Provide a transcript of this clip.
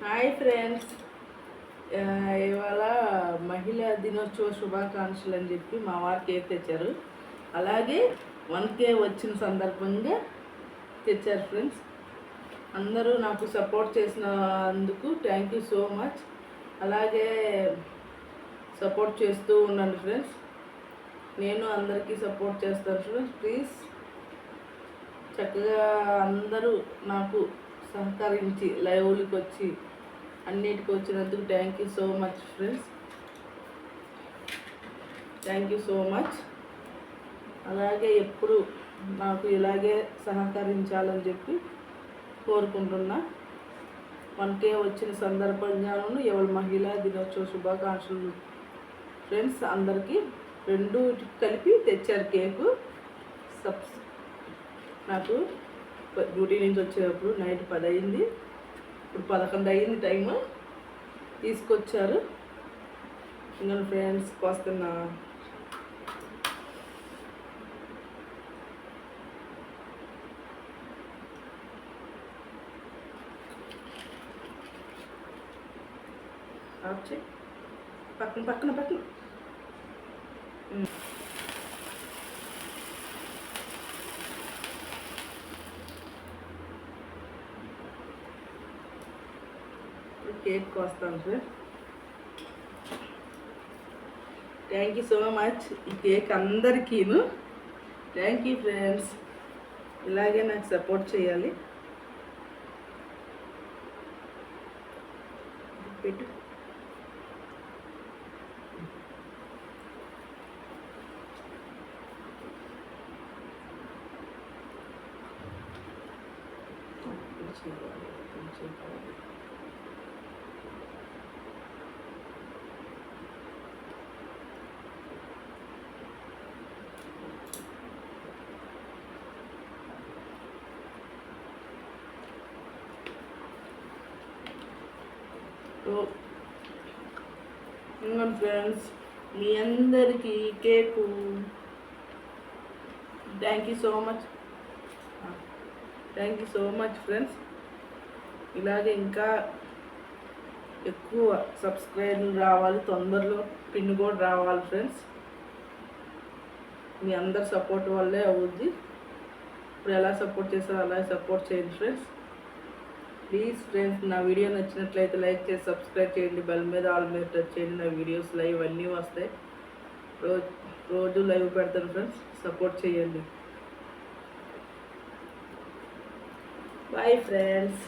Hi friends ఇవాళ మహిళా దినోత్సవ శుభాకాంక్షలు అని చెప్పి మా వారు కేక్ తెచ్చారు అలాగే వన్ కే వచ్చిన సందర్భంగా తెచ్చారు ఫ్రెండ్స్ అందరూ నాకు సపోర్ట్ చేసినందుకు థ్యాంక్ యూ సో మచ్ అలాగే సపోర్ట్ చేస్తూ ఉండండి ఫ్రెండ్స్ నేను అందరికీ సపోర్ట్ చేస్తాను ఫ్రెండ్స్ ప్లీజ్ చక్కగా అందరూ నాకు సహకరించి లైవ్లకి వచ్చి అన్నిటికి వచ్చినందుకు thank you so much friends thank you so much అలాగే ఎప్పుడు నాకు ఇలాగే సహకరించాలని చెప్పి కోరుకుంటున్నా. వన్కే వచ్చిన సందర్భంగాను ఎవరి మహిళా దినోత్సవ శుభాకాంక్షలు. ఫ్రెండ్స్ అందరికీ రెండు కలిపి తెచ్చారు కేకు. సబ్స్ నాకు డ్యూటీ నుంచి వచ్చేటప్పుడు నైట్ పది అయింది ఇప్పుడు పదకొండు అయింది టైము. తీసుకొచ్చారు. ఇంకా ఫ్రెండ్స్ వస్తున్నా. పక్కన పక్కన పక్కన. Cake కోస్తాను sir. Thank you so much ఈ కేక్ అందరికీను. థ్యాంక్ యూ ఫ్రెండ్స్ ఇలాగే నాకు సపోర్ట్ చేయాలి. పెట్టు. Thank you. కావాలి. ఇంకా ఫ్రెండ్స్ మీ అందరికీ cake. Thank you so much thank you so much friends ఇలాగే ఇంకా ఎక్కువ సబ్స్క్రైబర్లు రావాలి తొందరలో పిన్ కూడా రావాలి ఫ్రెండ్స్ మీ అందరి సపోర్ట్ వల్లే అవుద్ది. ఇప్పుడు ఎలా సపోర్ట్ చేస్తారో అలా సపోర్ట్ చేయండి ఫ్రెండ్స్ ప్లీజ్ ఫ్రెండ్స్ నా వీడియో నచ్చినట్లయితే లైక్ చేసి సబ్స్క్రైబ్ చేయండి. బెల్ మీద ఆల్ మీద టచ్ చేయండి. నా వీడియోస్ లైవ్ అన్నీ వస్తాయి. రోజు రోజు లైవ్ పెడతాను ఫ్రెండ్స్ సపోర్ట్ చేయండి. Bye friends